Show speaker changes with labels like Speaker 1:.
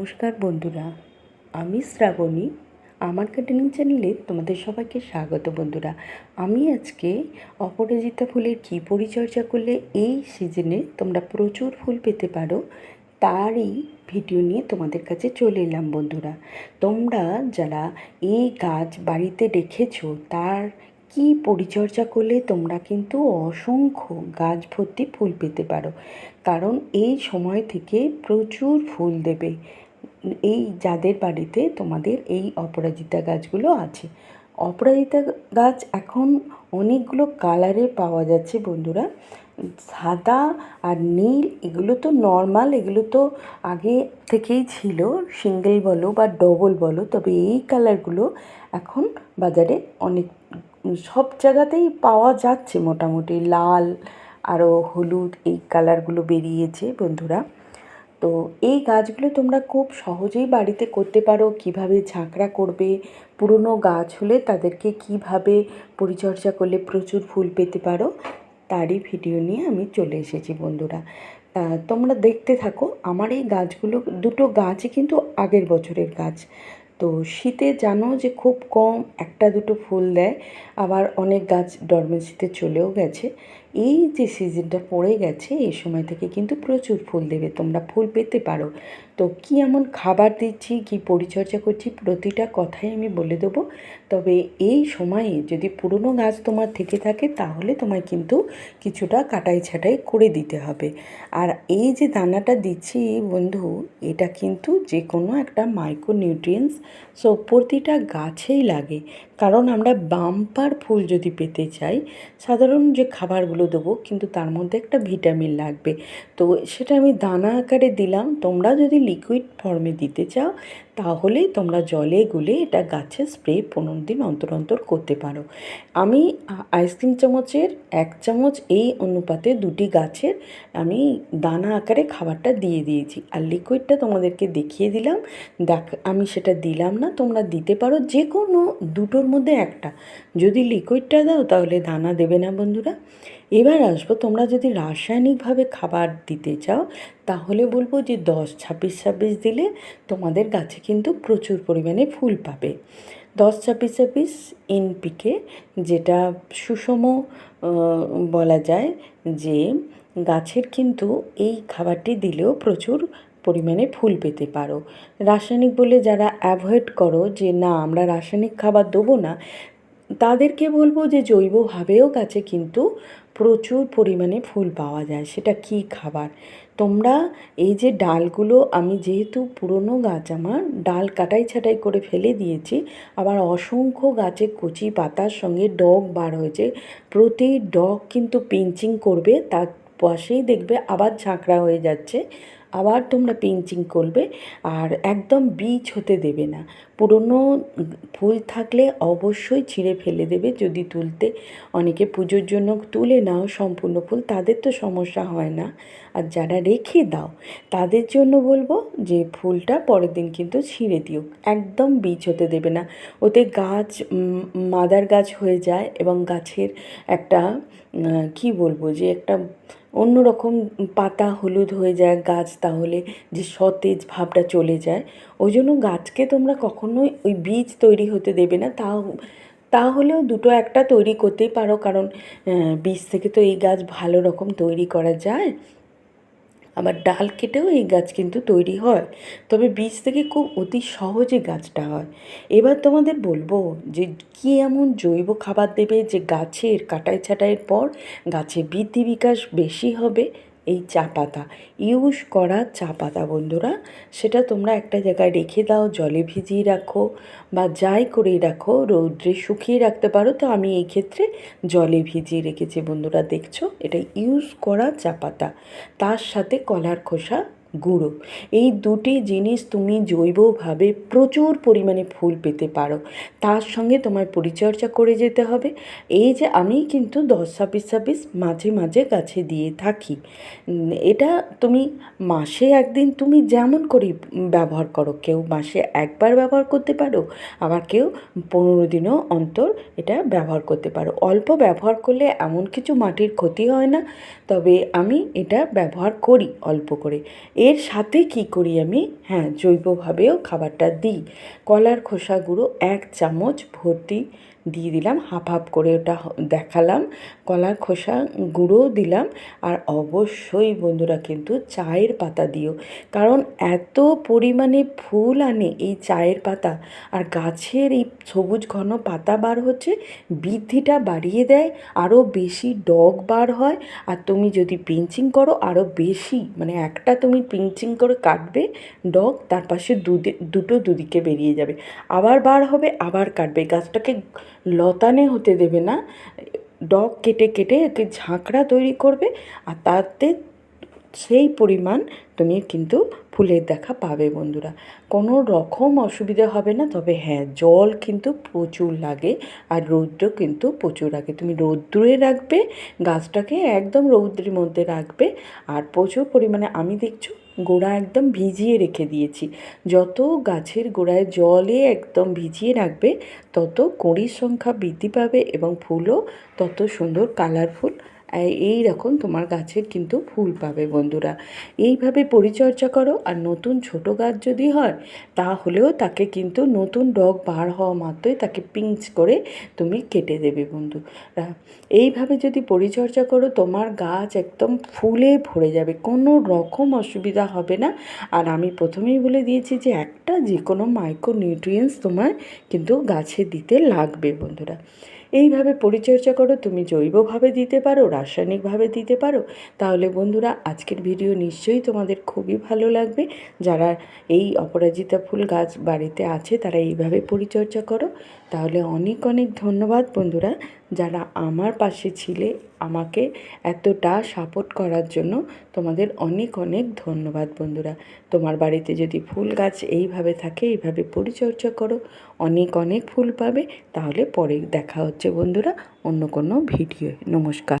Speaker 1: নমস্কার বন্ধুরা, আমি শ্রাবণী। আমার গার্ডেনিং চ্যানেলে তোমাদের সবাইকে স্বাগত বন্ধুরা। আমি আজকে অপরাজিতা ফুলের কী পরিচর্যা করলে এই সিজনে তোমরা প্রচুর ফুল পেতে পারো তারই ভিডিও নিয়ে তোমাদের কাছে চলে এলাম বন্ধুরা। তোমরা যারা এই গাছ বাড়িতে রেখেছো, তার কি পরিচর্যা করলে তোমরা কিন্তু অসংখ্য গাছ ভর্তি ফুল পেতে পারো। কারণ এই সময় থেকে প্রচুর ফুল দেবে। এই যাদের বাড়িতে তোমাদের এই অপরাজিতা গাছগুলো আছে। অপরাজিতা গাছ এখন অনেকগুলো কালারে পাওয়া যাচ্ছে বন্ধুরা। সাদা আর নীল, এগুলো তো নর্মাল, এগুলো তো আগে থেকেই ছিল। সিঙ্গেল বলো বা ডবল বলো, তবে এই কালারগুলো এখন বাজারে অনেক, সব জায়গাতেই পাওয়া যাচ্ছে মোটামুটি। লাল, আরও হলুদ, এই কালারগুলো বেরিয়েছে বন্ধুরা। তো এই গাছগুলো তোমরা খুব সহজেই বাড়িতে করতে পারো, কীভাবে ঝাঁকড়া করবে, পুরনো গাছ হলে তাদেরকে কীভাবে পরিচর্যা করলে প্রচুর ফুল পেতে পারো, তারই ভিডিও নিয়ে আমি চলে এসেছি বন্ধুরা। তোমরা দেখতে থাকো, আমার এই গাছগুলো, দুটো গাছই কিন্তু আগের বছরের গাছ। তো শীতে জানো যে খুব কম একটা দুটো ফুল দেয়, আবার অনেক গাছ ডরমেন্সিতে চলেও গেছে। এই যে সিজনটা পড়ে গেছে, এই সময় থেকে কিন্তু প্রচুর ফুল দেবে, তোমরা ফুল পেতে পারো। তো কী এমন খাবার দিচ্ছি, কী পরিচর্যা করছি, প্রতিটা কথাই আমি বলে দেবো। তবে এই সময়ে যদি পুরনো গাছ তোমার থেকে থাকে, তাহলে তোমায় কিন্তু কিছুটা কাটাই ছাটাই করে দিতে হবে। আর এই যে দানাটা দিচ্ছি, বন্ধু, এটা কিন্তু যে কোনো একটা মাইক্রো নিউট্রিয়েন্টস সো প্রতিটা গাছেই লাগে। কারণ আমরা বাম্পার ফুল যদি পেতে চাই, সাধারণ যে খাবারগুলো দেবো, কিন্তু তার মধ্যে একটা ভিটামিন লাগবে। তো সেটা আমি দানা আকারে দিলাম। তোমরা যদি লিকুইড ফর্মে দিতে চাও, তাহলে তোমরা জলে গুলে এটা গাছে স্প্রে পনেরো দিন অন্তর অন্তর করতে পারো। আমি আইসক্রিম চামচের এক চামচ এই অনুপাতে দুটি গাছের আমি দানা আকারে খাবারটা দিয়ে দিয়েছি। আর লিকুইডটা তোমাদেরকে দেখিয়ে দিলাম। দেখ, আমি সেটা দিলাম না, তোমরা দিতে পারো যে কোনো দুটোর মধ্যে একটা। যদি লিকুইডটা দাও, তাহলে দানা দেবে না বন্ধুরা। এবার আসব, তোমরা যদি রাসায়নিকভাবে খাবার দিতে চাও, তাহলে বলব যে দশ ছাব্বিশ ছাব্বিশ দিলে তোমাদের গাছে কিন্তু প্রচুর পরিমাণে ফুল পাবে। দশ ছাব্বিশ ছাব্বিশ এনপিকে যেটা সুষম বলা যায় যে গাছের কিন্তু এই খাবারটি দিলেও প্রচুর পরিমাণে ফুল পেতে পারো। রাসায়নিক বলে যারা অ্যাভয়েড করো যে না, আমরা রাসায়নিক খাবার দেবো না, তাদেরকে বলব যে জৈবভাবেও গাছে কিন্তু প্রচুর পরিমাণে ফুল পাওয়া যায়। সেটা কি খাবার? তোমরা এই যে ডালগুলো, আমি যেহেতু পুরনো গাছ আমার, ডাল কাটাই ছাটাই করে ফেলে দিয়েছি, আবার অসংখ্য গাছে কচি পাতার সঙ্গে ডগ বার হয়েছে, প্রতি ডগ কিন্তু পিঞ্চিং করবে, তার পাশেই দেখবে আবার ঝাঁকড়া হয়ে যাচ্ছে। আবার তোমরা পিঞ্চিং করবে আর একদম বীজ হতে দেবে না। পুরনো ফুল থাকলে অবশ্যই ছিঁড়ে ফেলে দেবে যদি তুলতে। অনেকে পুজোর জন্য তুলে নাও সম্পূর্ণ ফুল, তাদের তো সমস্যা হয় না। আর যারা রেখে দাও, তাদের জন্য বলব যে ফুলটা পরের দিন কিন্তু ছিঁড়ে দিও। একদম বীজ হতে দেবে না। ওতে গাছ মাদার গাছ হয়ে যায় এবং গাছের একটা কি বলব যে একটা অন্যরকম পাতা হলুদ হয়ে যায়, গাছ তাহলে যে সতেজ ভাবটা চলে যায়। ওই জন্য গাছকে তোমরা কখনোই ওই বীজ তৈরি হতে দেবে না। তাও, তাহলেও দুটো একটা তৈরি করতেই পারো। কারণ বীজ থেকে তো এই গাছ ভালো রকম তৈরি করা যায়। আবার ডাল কেটেও এই গাছ কিন্তু তৈরি হয়। তবে বীজ থেকে খুব অতি সহজে গাছটা হয়। এবার তোমাদের বলব যে, কী এমন জৈব খাবার দেবে যে গাছের কাটাই ছাটাইয়ের পর গাছে বৃদ্ধি বিকাশ বেশি হবে? এই চা পাতা। ইউজ করা চা পাতা বন্ধুরা, সেটা তোমরা একটা জায়গায় রেখে দাও, জলে ভিজিয়ে রাখো বা যাই করেই রাখো, রৌদ্রে শুকিয়ে রাখতে পারো। তো আমি এই ক্ষেত্রে জলে ভিজিয়ে রেখেছি বন্ধুরা, দেখছ? এটা ইউজ করা চা পাতা। তার সাথে কলার খোসা গুঁড়ো এই দুটি জিনিস তুমি জৈবভাবে প্রচুর পরিমাণে ফুল পেতে পারো। তার সঙ্গে তোমার পরিচর্যা করে যেতে হবে। এই যে আমি কিন্তু দশ ছাব্বিশ ছাব্বিশ মাঝে মাঝে গাছে দিয়ে থাকি। এটা তুমি মাসে একদিন তুমি যেমন করে ব্যবহার করো, কেউ মাসে একবার ব্যবহার করতে পারো, আবার কেউ পনেরো দিনও অন্তর এটা ব্যবহার করতে পারো। অল্প ব্যবহার করলে এমন কিছু মাটির ক্ষতি হয় না, তবে আমি এটা ব্যবহার করি অল্প করে। এর সাথে কি করি আমি? হ্যাঁ জৈবভাবেও খাবারটা দিই। কলার খোসা গুঁড়ো এক চামচ, ভর্তি দিয়ে দিলাম, হাফ হাফ করে ওটা দেখালাম, কলার খোসা গুঁড়োও দিলাম। আর অবশ্যই বন্ধুরা কিন্তু চায়ের পাতা দিও, কারণ এত পরিমাণে ফুল আনে এই চায়ের পাতা। আর গাছের এই সবুজ ঘন পাতা বার হচ্ছে, বৃদ্ধিটা বাড়িয়ে দেয়, আরও বেশি ডগ বার হয়। আর তুমি যদি পিঞ্চিং করো, আরও বেশি মানে একটা তুমি পিঞ্চিং করে কাটবে ডগ, তার পাশে দুদি, দুটো দুদিকে বেরিয়ে যাবে। আবার বার হবে, আবার কাটবে। গাছটাকে লতানে হতে দেবে না। ডগ কেটে কেটে এতে ঝাঁকড়া তৈরি করবে আর তাতে সেই পরিমাণ তুমি কিন্তু ফুলের দেখা পাবে বন্ধুরা। কোনো রকম অসুবিধা হবে না, তবে হ্যাঁ জল কিন্তু প্রচুর লাগে আর রৌদ্র কিন্তু প্রচুর লাগে। তুমি রৌদ্রে রাখবে, গাছটাকে একদম রৌদ্রের মধ্যে রাখবে আর প্রচুর পরিমাণে আমি দেখছ গোড়া একদম ভিজিয়ে রেখে দিয়েছি। যত গাছের গোড়ায় জলে একদম ভিজিয়ে রাখবে, তত কড়ির সংখ্যা বৃদ্ধি পাবে এবং ফুলও তত সুন্দর কালারফুল এই রকম তোমার গাছের কিন্তু ফুল পাবে বন্ধুরা। এইভাবে পরিচর্যা করো, আর নতুন ছোট গাছ যদি হয়, তাহলেও তাকে কিন্তু নতুন ডগ বার হওয়া মাত্রই তাকে পিঞ্চ করে তুমি কেটে দেবে বন্ধুরা এইভাবে যদি পরিচর্যা করো, তোমার গাছ একদম ফুলে ভরে যাবে, কোনো রকম অসুবিধা হবে না। আর আমি প্রথমেই বলে দিয়েছি যে, একটা যে কোনো মাইক্রো নিউট্রিয়েন্টস তোমার কিন্তু গাছে দিতে লাগবে বন্ধুরা। এইভাবে পরিচর্যা করো, তুমি জৈবভাবে দিতে পারো, রাসায়নিকভাবে দিতে পারো। তাহলে বন্ধুরা, আজকের ভিডিও নিশ্চয়ই তোমাদের খুবই ভালো লাগবে। যারা এই অপরাজিতা ফুল গাছ বাড়িতে আছে, তারা এইভাবে পরিচর্যা করো। তাহলে অনেক অনেক ধন্যবাদ বন্ধুরা। যারা আমার পাশে ছিলে, আমাকে এতটা সাপোর্ট করার জন্য তোমাদের অনেক অনেক ধন্যবাদ বন্ধুরা। তোমার বাড়িতে যদি ফুল গাছ এইভাবে থাকে, এইভাবে পরিচর্যা করো, অনেক অনেক ফুল পাবে, তাহলে পরে দেখা হচ্ছে বন্ধুরা অন্য কোনো ভিডিও নমস্কার।